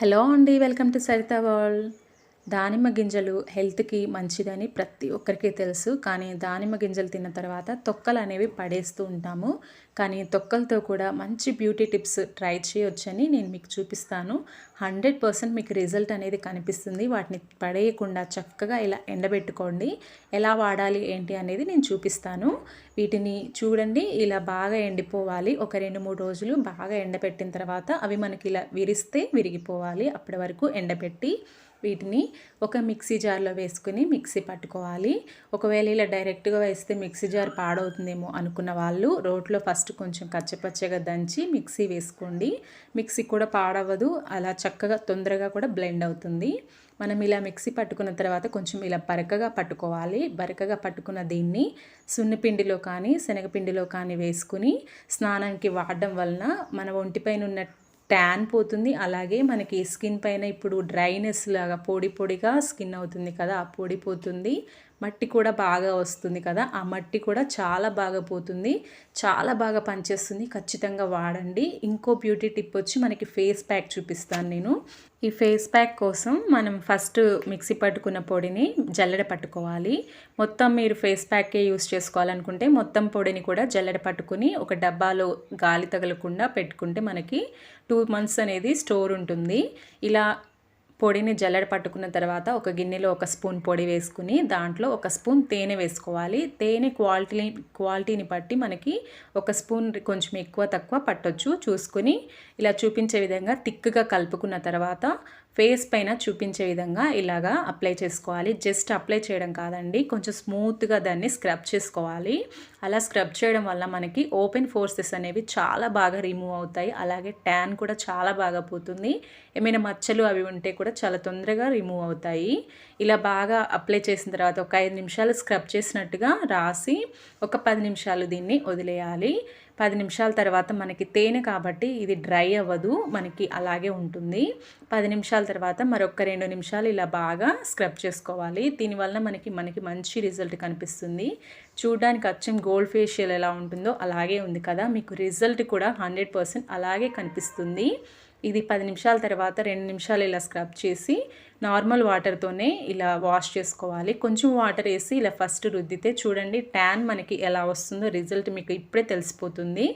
Hello అండి welcome to Saritha world. దానిమ్మ గింజలు హెల్త్కి మంచిదని ప్రతి ఒక్కరికి తెలుసు. కానీ దానిమ్మ గింజలు తిన్న తర్వాత తొక్కలు అనేవి పడేస్తూ ఉంటాము. కానీ తొక్కలతో కూడా మంచి బ్యూటీ టిప్స్ ట్రై చేయొచ్చని నేను మీకు చూపిస్తాను. హండ్రెడ్ పర్సెంట్ మీకు రిజల్ట్ అనేది కనిపిస్తుంది. వాటిని పడేయకుండా చక్కగా ఇలా ఎండబెట్టుకోండి. ఎలా వాడాలి ఏంటి అనేది నేను చూపిస్తాను. వీటిని చూడండి. ఇలా బాగా ఎండిపోవాలి. ఒక రెండు మూడు రోజులు బాగా ఎండబెట్టిన తర్వాత అవి మనకి ఇలా విరిస్తే విరిగిపోవాలి. అప్పటి వరకు ఎండబెట్టి వీటిని ఒక మిక్సీ జార్లో వేసుకుని మిక్సీ పట్టుకోవాలి. ఒకవేళ ఇలా డైరెక్ట్గా వేస్తే మిక్సీ జార్ పాడవుతుందేమో అనుకున్న వాళ్ళు రోట్లో ఫస్ట్ కొంచెం కచ్చపచ్చగా దంచి మిక్సీ వేసుకోండి. మిక్సీ కూడా పాడవదు అలా చక్కగా తొందరగా కూడా బ్లెండ్ అవుతుంది. మనం ఇలా మిక్సీ పట్టుకున్న తర్వాత కొంచెం ఇలా బరకగా పట్టుకోవాలి. బరకగా పట్టుకున్న దీన్ని సున్నపిండిలో కానీ శనగపిండిలో కానీ వేసుకుని స్నానానికి వాడడం వలన మన ఒంటిపైన ఉన్న ట్యాన్ పోతుంది. అలాగే మనకి స్కిన్ పైన ఇప్పుడు డ్రైనెస్ లాగా పొడి పొడిగా స్కిన్ అవుతుంది కదా ఆ పొడి పోతుంది. మట్టి కూడా బాగా వస్తుంది కదా ఆ మట్టి కూడా చాలా బాగా పోతుంది చాలా బాగా పనిచేస్తుంది. ఖచ్చితంగా వాడండి. ఇంకో బ్యూటీ టిప్ వచ్చి మనకి ఫేస్ ప్యాక్ చూపిస్తాను నేను. ఈ ఫేస్ ప్యాక్ కోసం మనం ఫస్ట్ మిక్సీ పట్టుకున్న పొడిని జల్లెడ పట్టుకోవాలి. మొత్తం మీరు ఫేస్ ప్యాకే యూస్ చేసుకోవాలనుకుంటే మొత్తం పొడిని కూడా జల్లెడ పట్టుకుని ఒక డబ్బాలో గాలి తగలకుండా పెట్టుకుంటే మనకి టూ మంత్స్ అనేది స్టోర్ ఉంటుంది. ఇలా పొడిని జల్లెడ పట్టుకున్న తర్వాత ఒక గిన్నెలో ఒక స్పూన్ పొడి వేసుకుని దాంట్లో ఒక స్పూన్ తేనె వేసుకోవాలి. తేనె క్వాలిటీ క్వాలిటీని బట్టి మనకి ఒక స్పూన్ కొంచెం ఎక్కువ తక్కువ పట్టొచ్చు. చూసుకుని ఇలా చూపించే విధంగా థిక్గా కలుపుకున్న తర్వాత ఫేస్ పైన చూపించే విధంగా ఇలాగా అప్లై చేసుకోవాలి. జస్ట్ అప్లై చేయడం కాదండి కొంచెం స్మూత్గా దాన్ని స్క్రబ్ చేసుకోవాలి. అలా స్క్రబ్ చేయడం వల్ల మనకి ఓపెన్ ఫోర్సెస్ అనేవి చాలా బాగా రిమూవ్ అవుతాయి. అలాగే ట్యాన్ కూడా చాలా బాగా పోతుంది. ఏమైనా మచ్చలు అవి ఉంటే కూడా చాలా తొందరగా రిమూవ్ అవుతాయి. ఇలా బాగా అప్లై చేసిన తర్వాత ఒక ఐదు నిమిషాలు స్క్రబ్ చేసినట్టుగా రాసి ఒక పది నిమిషాలు దీన్ని వదిలేయాలి. పది నిమిషాల తర్వాత మనకి తేనె కాబట్టి ఇది డ్రై అవ్వదు మనకి అలాగే ఉంటుంది. పది నిమిషాల తర్వాత మరొక రెండు నిమిషాలు ఇలా బాగా స్క్రబ్ చేసుకోవాలి. దీనివల్ల మనకి మనకి మంచి రిజల్ట్ కనిపిస్తుంది. చూడడానికి అచ్చం గోల్డ్ ఫేషియల్ ఎలా ఉంటుందో అలాగే ఉంది కదా. మీకు రిజల్ట్ కూడా హండ్రెడ్ అలాగే కనిపిస్తుంది. ఇది పది నిమిషాల తర్వాత రెండు నిమిషాలు ఇలా స్క్రబ్ చేసి నార్మల్ వాటర్తోనే ఇలా వాష్ చేసుకోవాలి. కొంచెం వాటర్ వేసి ఇలా ఫస్ట్ రుద్దితే చూడండి ట్యాన్ మనకి ఎలా వస్తుందో రిజల్ట్ మీకు ఇప్పుడే తెలిసిపోతుంది.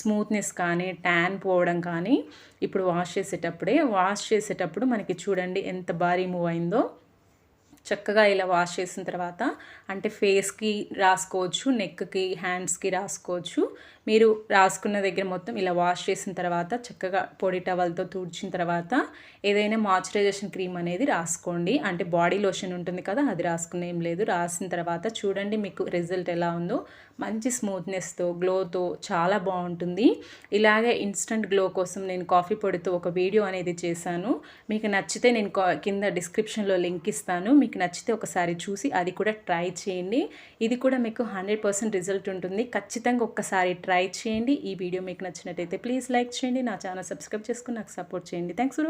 స్మూత్నెస్ కానీ ట్యాన్ పోవడం కానీ ఇప్పుడు వాష్ చేసేటప్పుడే. వాష్ చేసేటప్పుడు మనకి చూడండి ఎంత బాగా రిమూవ్ అయిందో. చక్కగా ఇలా వాష్ చేసిన తర్వాత అంటే ఫేస్కి రాసుకోవచ్చు నెక్కి హ్యాండ్స్కి రాసుకోవచ్చు. మీరు రాసుకున్న దగ్గర మొత్తం ఇలా వాష్ చేసిన తర్వాత చక్కగా పొడి టవల్తో తుడిచిన తర్వాత ఏదైనా మాయిశ్చరైజేషన్ క్రీమ్ అనేది రాసుకోండి. అంటే బాడీ లోషన్ ఉంటుంది కదా అది రాసుకునేం లేదు. రాసిన తర్వాత చూడండి మీకు రిజల్ట్ ఎలా ఉందో. మంచి స్మూత్నెస్తో గ్లోతో చాలా బాగుంటుంది. ఇలాగే ఇన్స్టంట్ గ్లో కోసం నేను కాఫీ పొడితో ఒక వీడియో అనేది చేశాను. మీకు నచ్చితే నేను కింద డిస్క్రిప్షన్లో లింక్ ఇస్తాను. మీకు నచ్చితే ఒకసారి చూసి అది కూడా ట్రై చేయండి. ఇది కూడా మీకు హండ్రెడ్ పర్సెంట్ రిజల్ట్ ఉంటుంది. ఖచ్చితంగా ఒక్కసారి ట్రై చేయండి. ఈ వీడియో మీకు నచ్చినట్టయితే ప్లీజ్ లైక్ చేయండి. నా ఛానల్ సబ్స్క్రైబ్ చేసుకుని నాకు సపోర్ట్ చేయండి. Thanks for watching.